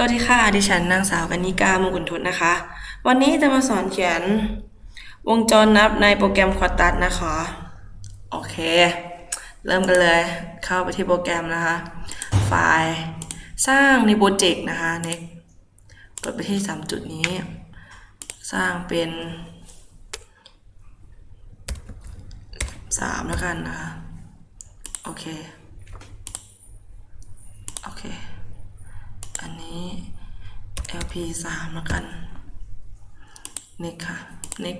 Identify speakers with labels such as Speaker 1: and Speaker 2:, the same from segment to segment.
Speaker 1: สวัสดีค่ะ ดิฉันนางสาวกนิกามงกุลทุนนะคะ วันนี้จะมาสอนเขียนวงจรนับในโปรแกรมควอตัสนะคะ โอเค เริ่มกันเลย เข้าไปที่โปรแกรมนะคะ ไฟล์สร้างในโปรเจกต์นะคะเน็กกดไปที่สามจุดนี้ สร้างเป็นสามแล้วกันนะคะ โอเค โอเค อั นี้ LP สามแล้วกันนิกค่ะนิก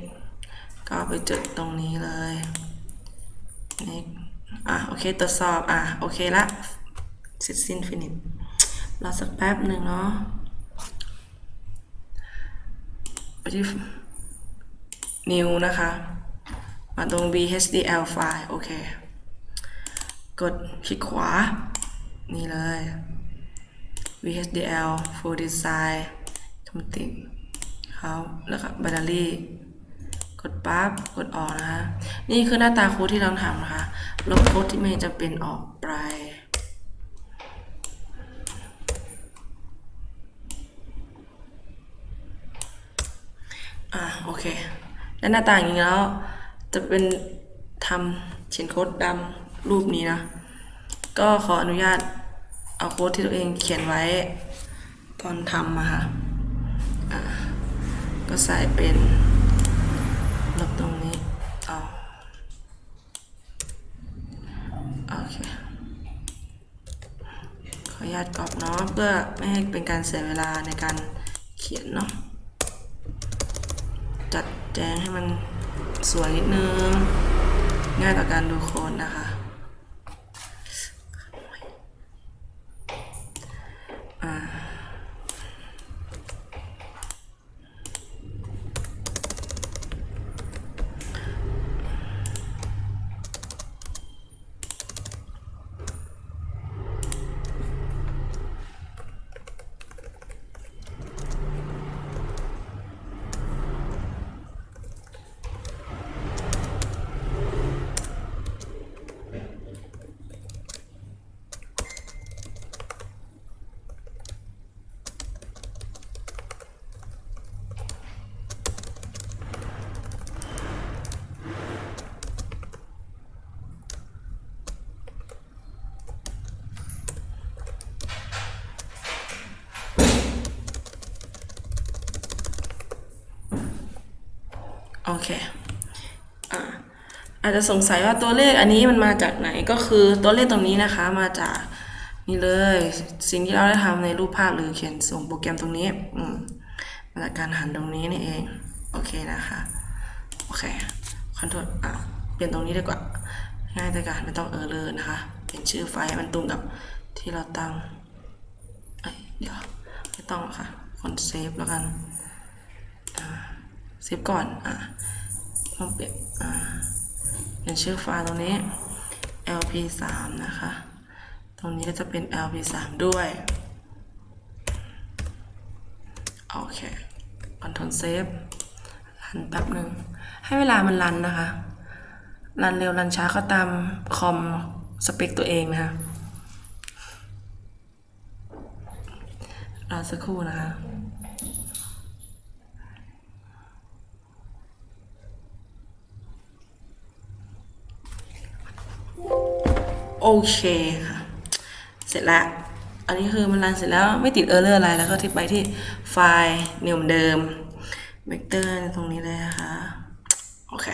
Speaker 1: ก็ไปจุดตรงนี้เลยนิกอะ โอเค ตรวจสอบ อะ โอเคละเสร็จสิ้นฟินิชรอสักแป๊บหนึ่งเนาะไปที่ new นะคะ มาตรง VHDL ไฟล์โอเค กดคลิกขวา นี่เลย VHDL Full Design คำติเขาแล้วก็แบตเตอรี่กดปั๊บกดออกนะคะ นี่คือหน้าตาโค้ดที่เราทำนะคะ ลบโค้ดที่ไม่จำเป็นออกไปอะโอเค แล้วหน้าตาอย่างนี้แล้ว จะเป็นทำเขียนโค้ดดำรูปนี้นะ ก็ขออนุญาต เอาโค้ดที่ตัวเองเขียนไว้ตอนทำมาค่ะก็ใส่เป็นลบตรงนี้เอาโอเค ขออนุญาตกรอบเนาะเพื่อไม่ให้เป็นการเสียเวลาในการเขียนเนาะจัดแจงให้มันสวยนิดนึง ง่ายต่อการดูโค้ดนะคะ เค อ่าอาจจะสงสัยว่าตัวเลขอันนี้มันมาจากไหนก็คือตัวเลขตรงนี้นะคะมาจากนี่เลย สิ่งที่เราได้ทำในรูปภาพหรือเขียนส่งโปรแกรมตรงนี้อืมมาจากการหันตรงนี้นี่เอง โอเคนะคะโอเคคอนโทรลอะเปลี่ยนตรงนี้ดีกว่าง่ายแต่การไม่ต้องเออเลยนะคะเปลี่ยนชื่อไฟล์มันตรงกับที่เราตั้งเเดี๋ยวไม่ต้องค่ะคนเซฟแล้วกัน เซฟก่อน อะต้องเปลี่ยนอ่าเป็นชื่อไฟล์ตรงนี้ lp 3 นะคะ ตรงนี้ก็จะเป็น lp 3 ด้วย โอเคคอนโทรลเซฟรันแป๊บหนึ่ง ให้เวลามันรันนะคะ รันเร็วรันช้าก็ตามคอมสเปคตัวเองนะคะรอสักครู่นะคะ โอ เคค่ะ เสร็จแล้ว อันนี้คือมันรันเสร็จแล้วไม่ติดเออร์เลอร์อะไร แล้วก็ที่ไปที่ไฟล์นิวเหมือนเดิมเวกเตอร์ตรงนี้เลยนะคะ โอเค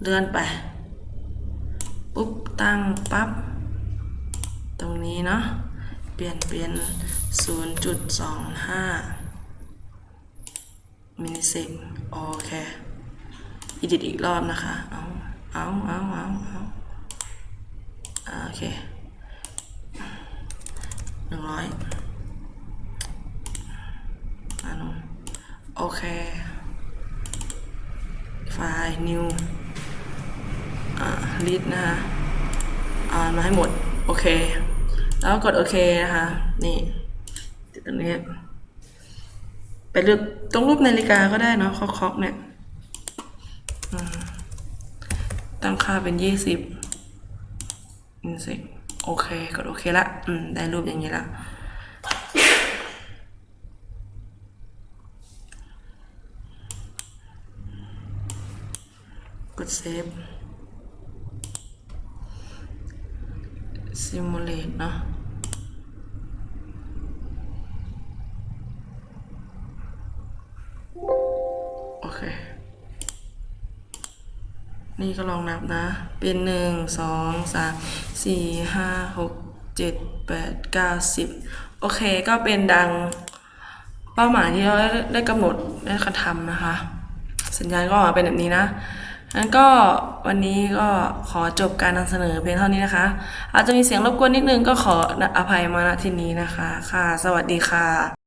Speaker 1: เลื่อนไป ปุ๊บ ตั้งปั๊บ ตรงนี้เนาะ เปลี่ยนเป็น0.25มิลลิเซกโอเคอีดิทอีกรอบนะคะ เอา เอา เอา เอาเอาอ่า โอเคหนึ่งร้อยอันนู้นโอเค ไฟล์ new อ่า read นะคะอ่านมาให้หมด โอเค แล้วกดโอเคนะคะ นี่ติดตรงนี้ ไปเลือกตรงรูปนาฬิกาก็ได้เนาะคาะๆเนี่ยตั้งค่าเป็นยี่สิบ อินสิโอเคกดโอเคละอืมได้รูปอย่างนี้ละกดเซฟ ซิมูเลตเนาะ นี่ก็ลองนับนะ เป็นหนึ่งสองสามสี่ห้าหกเจ็ดแปดเก้าสิบโอเคก็เป็นดังเป้าหมายที่เราได้ได้กำหนดได้กระทำนะคะ สัญญาณก็ออกมาเป็นแบบนี้นะงั้นก็วันนี้ก็ขอจบการนำเสนอเพียงเท่านี้นะคะ อาจจะมีเสียงรบกวนนิดนึงก็ขออภัยมาณที่นี้นะคะ ค่ะ สวัสดีค่ะ